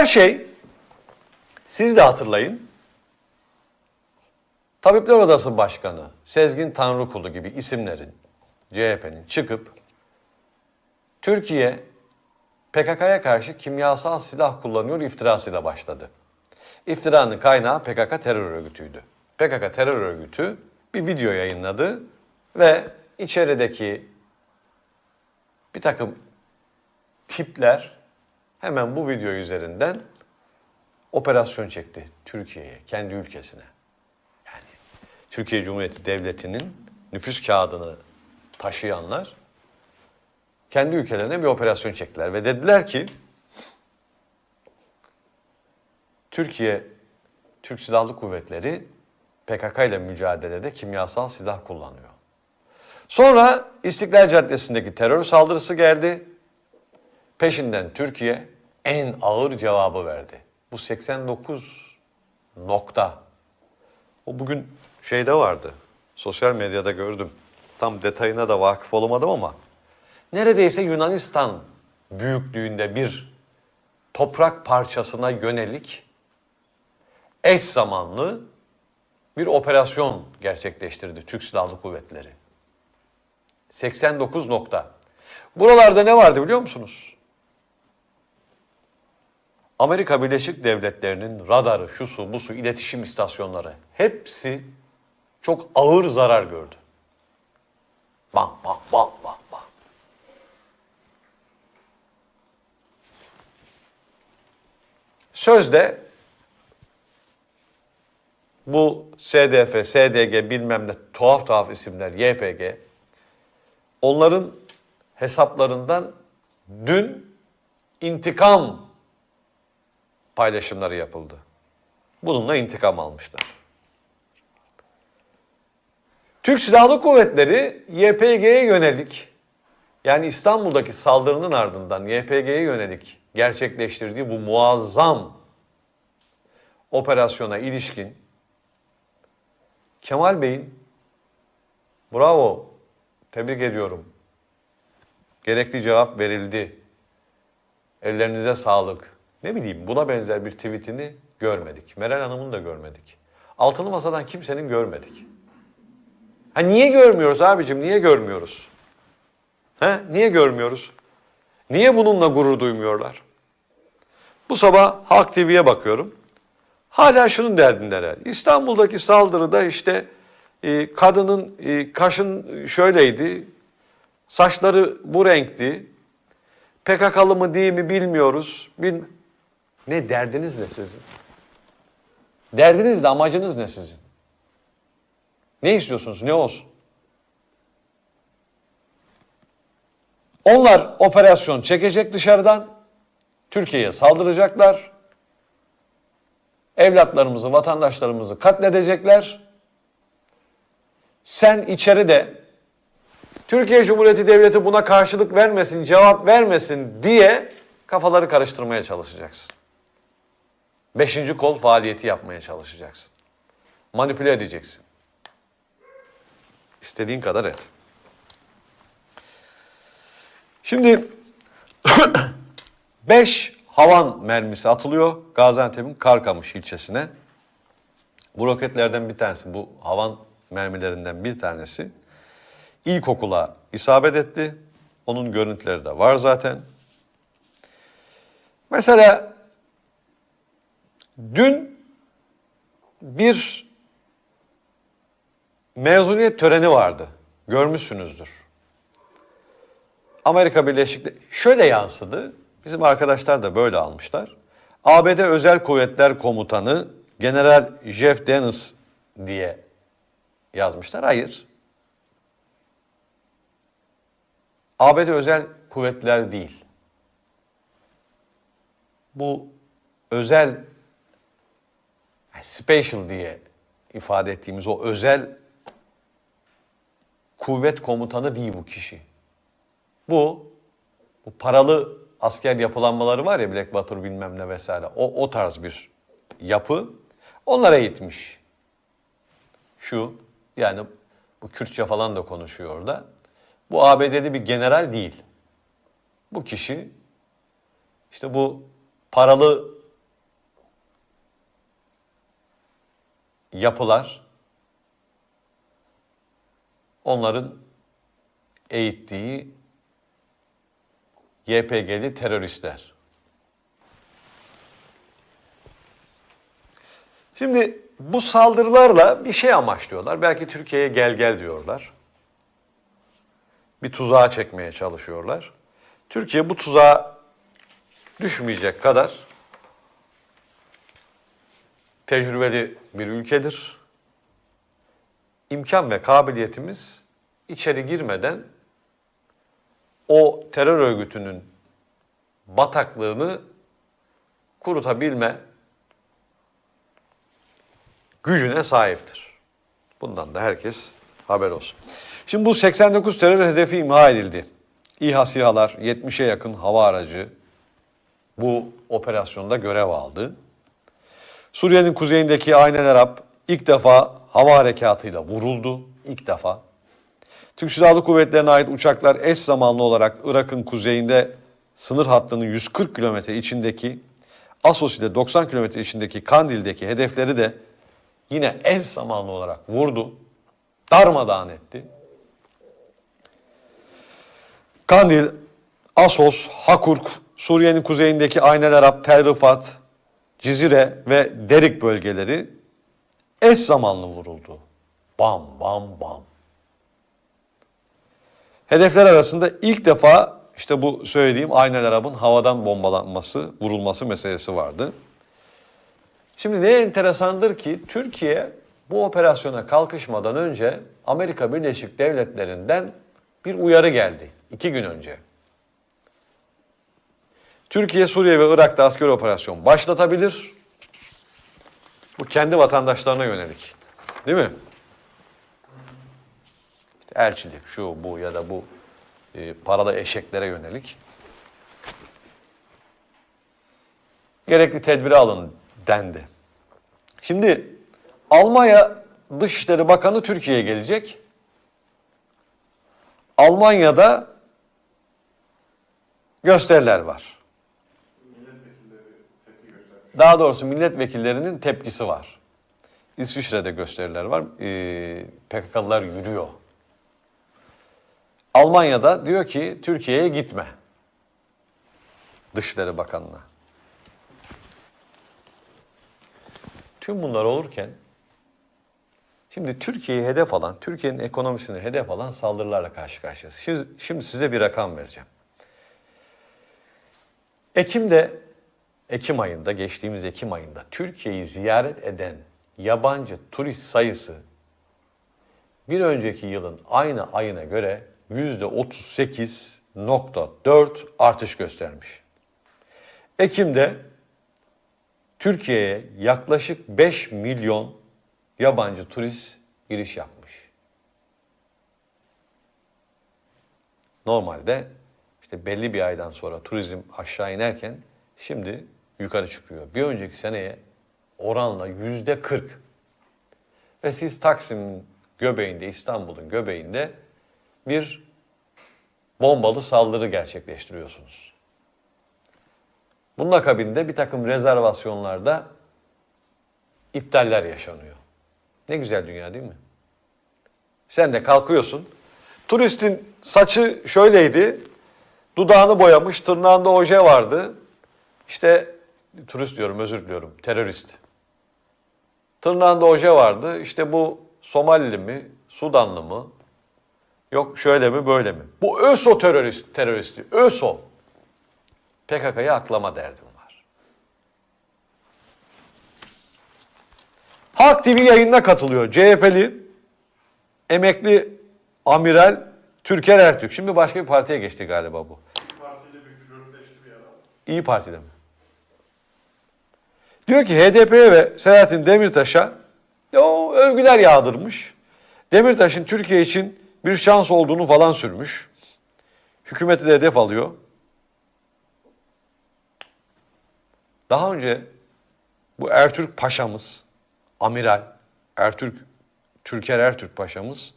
her şey siz de hatırlayın. Tabipler Odası Başkanı Sezgin Tanrıkulu gibi isimlerin CHP'nin çıkıp Türkiye PKK'ya karşı kimyasal silah kullanıyor iftirasıyla başladı. İftiranın kaynağı PKK terör örgütüydü. PKK terör örgütü bir video yayınladı ve içerideki bir takım tipler hemen bu video üzerinden operasyon çekti Türkiye'ye, kendi ülkesine. Yani Türkiye Cumhuriyeti Devleti'nin nüfus kağıdını taşıyanlar kendi ülkelerine bir operasyon çektiler ve dediler ki Türkiye Türk Silahlı Kuvvetleri PKK ile mücadelede kimyasal silah kullanıyor. Sonra İstiklal Caddesi'ndeki terör saldırısı geldi. Peşinden Türkiye en ağır cevabı verdi. Bu 89 nokta. O bugün şeyde vardı. Sosyal medyada gördüm. Tam detayına da vakıf olamadım ama neredeyse Yunanistan büyüklüğünde bir toprak parçasına yönelik eş zamanlı bir operasyon gerçekleştirdi Türk Silahlı Kuvvetleri. 89 nokta. Buralarda ne vardı biliyor musunuz? Amerika Birleşik Devletleri'nin radarı, şusu, busu, iletişim istasyonları hepsi çok ağır zarar gördü. Bam bam bam bam bam. Sözde bu SDF, SDG bilmem ne tuhaf tuhaf isimler, YPG onların hesaplarından dün intikam paylaşımları yapıldı. Bununla intikam almışlar. Türk Silahlı Kuvvetleri YPG'ye yönelik yani İstanbul'daki saldırının ardından YPG'ye yönelik gerçekleştirdiği bu muazzam operasyona ilişkin Kemal Bey'in bravo tebrik ediyorum. Gerekli cevap verildi. Ellerinize sağlık. Ne bileyim buna benzer bir tweetini görmedik. Meral Hanım'ın da görmedik. Altılı Masa'dan kimsenin görmedik. Ha niye görmüyoruz abicim? Niye görmüyoruz? He? Niye görmüyoruz? Niye bununla gurur duymuyorlar? Bu sabah Halk TV'ye bakıyorum. Hala şunun derdindeler. İstanbul'daki saldırıda işte e, kadının e, kaşın şöyleydi, saçları bu renkti, PKK'lı mı değil mi bilmiyoruz. Bil ne derdiniz ne sizin? Derdiniz de amacınız ne sizin? Ne istiyorsunuz? Ne olsun? Onlar operasyon çekecek dışarıdan. Türkiye'ye saldıracaklar. Evlatlarımızı, vatandaşlarımızı katledecekler. Sen içeride Türkiye Cumhuriyeti Devleti buna karşılık vermesin, cevap vermesin diye kafaları karıştırmaya çalışacaksın. Beşinci kol faaliyeti yapmaya çalışacaksın. Manipüle edeceksin. İstediğin kadar et. Şimdi 5 havan mermisi atılıyor Gaziantep'in Karkamış ilçesine. Bu roketlerden bir tanesi, bu havan mermilerinden bir tanesi ilkokula isabet etti. Onun görüntüleri de var zaten. Mesela dün bir mezuniyet töreni vardı. Görmüşsünüzdür. Amerika Birleşik şöyle yansıdı. Bizim arkadaşlar da böyle almışlar. ABD Özel Kuvvetler Komutanı General Jeff Dennis diye yazmışlar. Hayır. ABD Özel Kuvvetler değil. Bu özel special diye ifade ettiğimiz o özel kuvvet komutanı değil bu kişi. Bu, bu paralı asker yapılanmaları var ya Blackwater bilmem ne vesaire. O, o tarz bir yapı. Onlara eğitmiş. Şu yani bu Kürtçe falan da konuşuyor orada. Bu ABD'li bir general değil. Bu kişi işte bu paralı yapılar onların eğittiği YPG'li teröristler. Şimdi bu saldırılarla bir şey amaçlıyorlar. Belki Türkiye'ye gel gel diyorlar. Bir tuzağa çekmeye çalışıyorlar. Türkiye bu tuzağa düşmeyecek kadar tecrübeli bir ülkedir. İmkan ve kabiliyetimiz içeri girmeden o terör örgütünün bataklığını kurutabilme gücüne sahiptir. Bundan da herkes haber olsun. Şimdi bu 89 terör hedefi imha edildi. İHA SİHA'lar 70'e yakın hava aracı bu operasyonda görev aldı. Suriye'nin kuzeyindeki Ayn el Arab ilk defa hava harekatıyla vuruldu. İlk defa. Türk Silahlı Kuvvetleri'ne ait uçaklar eş zamanlı olarak Irak'ın kuzeyinde sınır hattının 140 kilometre içindeki Asos ile 90 kilometre içindeki Kandil'deki hedefleri de yine eş zamanlı olarak vurdu. Darmadağın etti. Kandil, Asos, Hakurk, Suriye'nin kuzeyindeki Ayn el Arab, Tel Rifat, Cizire ve Derik bölgeleri eş zamanlı vuruldu. Bam bam bam. Hedefler arasında ilk defa işte bu söylediğim Ayn el Arab'ın havadan bombalanması, vurulması meselesi vardı. Şimdi ne enteresandır ki Türkiye bu operasyona kalkışmadan önce Amerika Birleşik Devletleri'nden bir uyarı geldi. iki gün önce. Türkiye, Suriye ve Irak'ta askeri operasyon başlatabilir. Bu kendi vatandaşlarına yönelik. Değil mi? İşte elçilik, şu, bu ya da bu e, paralı eşeklere yönelik. Gerekli tedbiri alın dendi. Şimdi Almanya Dışişleri Bakanı Türkiye'ye gelecek. Almanya'da gösteriler var. Daha doğrusu milletvekillerinin tepkisi var. İsviçre'de gösteriler var. Ee, PKK'lılar yürüyor. Almanya'da diyor ki Türkiye'ye gitme. Dışişleri Bakanı'na. Tüm bunlar olurken şimdi Türkiye'yi hedef alan, Türkiye'nin ekonomisini hedef alan saldırılarla karşı karşıyayız. Şimdi, şimdi size bir rakam vereceğim. Ekim'de, Ekim ayında, geçtiğimiz Ekim ayında Türkiye'yi ziyaret eden yabancı turist sayısı bir önceki yılın aynı ayına göre %38.4 artış göstermiş. Ekim'de Türkiye'ye yaklaşık 5 milyon yabancı turist giriş yapmış. Normalde işte belli bir aydan sonra turizm aşağı inerken şimdi yukarı çıkıyor. Bir önceki seneye oranla yüzde 40. Ve siz Taksim'in göbeğinde, İstanbul'un göbeğinde bir bombalı saldırı gerçekleştiriyorsunuz. Bunun akabinde bir takım rezervasyonlarda iptaller yaşanıyor. Ne güzel dünya değil mi? Sen de kalkıyorsun. Turistin saçı şöyleydi. Dudağını boyamış, tırnağında oje vardı. İşte turist diyorum, özür diliyorum, terörist. Tırnağında oje vardı. İşte bu Somalili mi, Sudanlı mı? Yok şöyle mi, böyle mi? Bu ÖSO terörist, teröristi. ÖSO. PKK'yı aklama derdim var. Halk TV yayınına katılıyor. CHP'li emekli amiral Türker Ertürk. Şimdi başka bir partiye geçti galiba bu. Partiyle bir bir. İyi Parti'de mi? Diyor ki HDP'ye ve Selahattin Demirtaş'a o övgüler yağdırmış. Demirtaş'ın Türkiye için bir şans olduğunu falan sürmüş. Hükümeti de hedef alıyor. Daha önce bu Ertürk Paşa'mız, amiral Ertürk, Türker Ertürk Paşa'mız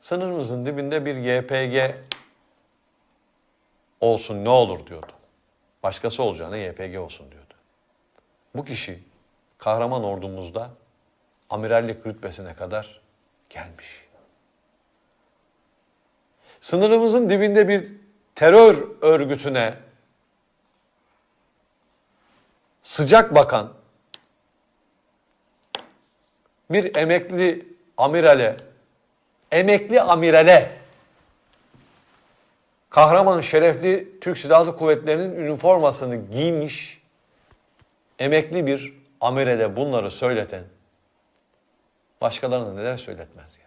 sınırımızın dibinde bir YPG olsun ne olur diyordu. Başkası olacağına YPG olsun diyordu. Bu kişi kahraman ordumuzda amirallik rütbesine kadar gelmiş. Sınırımızın dibinde bir terör örgütüne sıcak bakan bir emekli amirale, emekli amirale kahraman şerefli Türk Silahlı Kuvvetleri'nin üniformasını giymiş emekli bir amirele bunları söyleten başkalarına neler söyletmez.